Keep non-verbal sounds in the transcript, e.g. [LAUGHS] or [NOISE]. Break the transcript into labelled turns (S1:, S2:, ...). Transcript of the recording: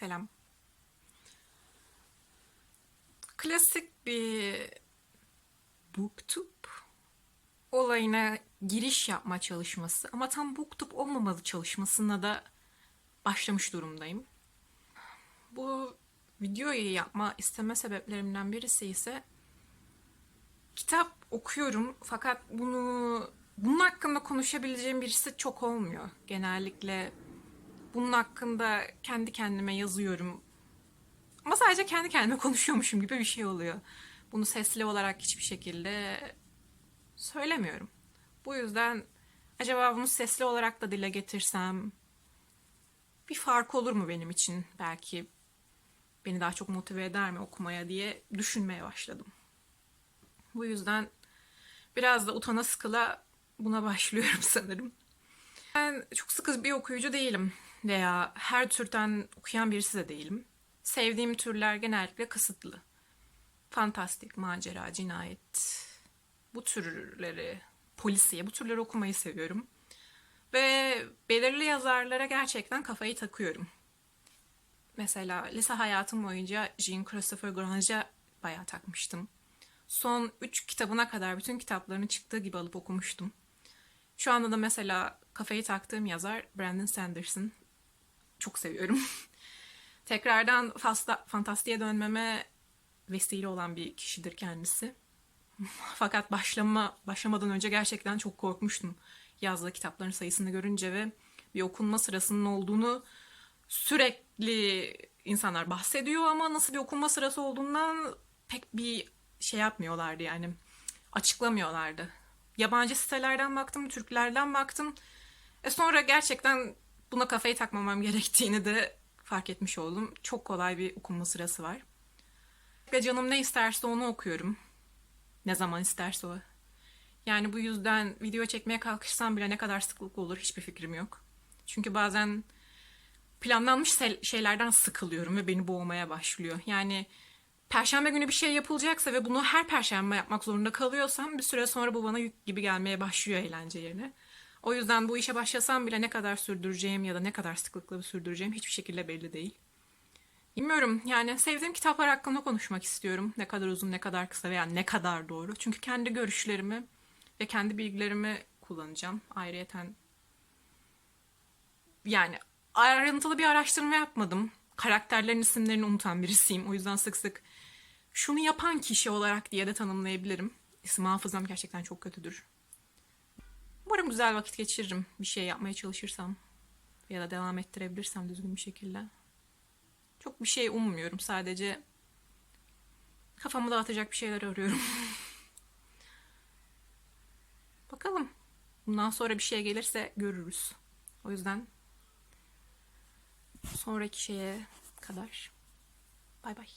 S1: Selam. Klasik bir booktube olayına giriş yapma çalışması ama tam booktube olmamalı çalışmasına da başlamış durumdayım. Bu videoyu yapma isteme sebeplerimden birisi ise kitap okuyorum fakat bunu bunun hakkında konuşabileceğim birisi çok olmuyor. Genellikle bunun hakkında kendi kendime yazıyorum. Ama sadece kendi kendime konuşuyormuşum gibi bir şey oluyor. Bunu sesli olarak hiçbir şekilde söylemiyorum. Bu yüzden acaba bunu sesli olarak da dile getirsem bir fark olur mu benim için? Belki beni daha çok motive eder mi okumaya diye düşünmeye başladım. Bu yüzden biraz da utana sıkıla buna başlıyorum [LAUGHS] sanırım. Ben çok sıkı bir okuyucu değilim veya her türden okuyan birisi de değilim. Sevdiğim türler genellikle kısıtlı. Fantastik, macera, cinayet, bu türleri, polisiye, bu türleri okumayı seviyorum. Ve belirli yazarlara gerçekten kafayı takıyorum. Mesela lise hayatım boyunca Jean Christopher Grange'a bayağı takmıştım. Son 3 kitabına kadar bütün kitaplarını çıktığı gibi alıp okumuştum. Şu anda da mesela kafayı taktığım yazar Brandon Sanderson. Çok seviyorum. [LAUGHS] Tekrardan fasta, fantastiğe dönmeme vesile olan bir kişidir kendisi. [LAUGHS] Fakat başlama başlamadan önce gerçekten çok korkmuştum yazdığı kitapların sayısını görünce ve bir okunma sırasının olduğunu sürekli insanlar bahsediyor ama nasıl bir okunma sırası olduğundan pek bir şey yapmıyorlardı yani açıklamıyorlardı. Yabancı sitelerden baktım, Türklerden baktım. E sonra gerçekten buna kafayı takmamam gerektiğini de fark etmiş oldum. Çok kolay bir okunma sırası var. Ve canım ne isterse onu okuyorum. Ne zaman isterse o. Yani bu yüzden video çekmeye kalkışsam bile ne kadar sıklıkla olur hiçbir fikrim yok. Çünkü bazen planlanmış şeylerden sıkılıyorum ve beni boğmaya başlıyor. Yani perşembe günü bir şey yapılacaksa ve bunu her perşembe yapmak zorunda kalıyorsam bir süre sonra bu bana yük gibi gelmeye başlıyor eğlence yerine. O yüzden bu işe başlasam bile ne kadar sürdüreceğim ya da ne kadar sıklıkla sürdüreceğim hiçbir şekilde belli değil. Bilmiyorum yani sevdiğim kitaplar hakkında konuşmak istiyorum. Ne kadar uzun, ne kadar kısa veya ne kadar doğru. Çünkü kendi görüşlerimi ve kendi bilgilerimi kullanacağım. Ayrıyeten yani ayrıntılı bir araştırma yapmadım. Karakterlerin isimlerini unutan birisiyim. O yüzden sık sık şunu yapan kişi olarak diye de tanımlayabilirim. İsim hafızam gerçekten çok kötüdür. Umarım güzel vakit geçiririm bir şey yapmaya çalışırsam ya da devam ettirebilirsem düzgün bir şekilde. Çok bir şey ummuyorum sadece kafamı dağıtacak bir şeyler arıyorum. [LAUGHS] Bakalım. Bundan sonra bir şey gelirse görürüz. O yüzden sonraki şeye kadar bay bay.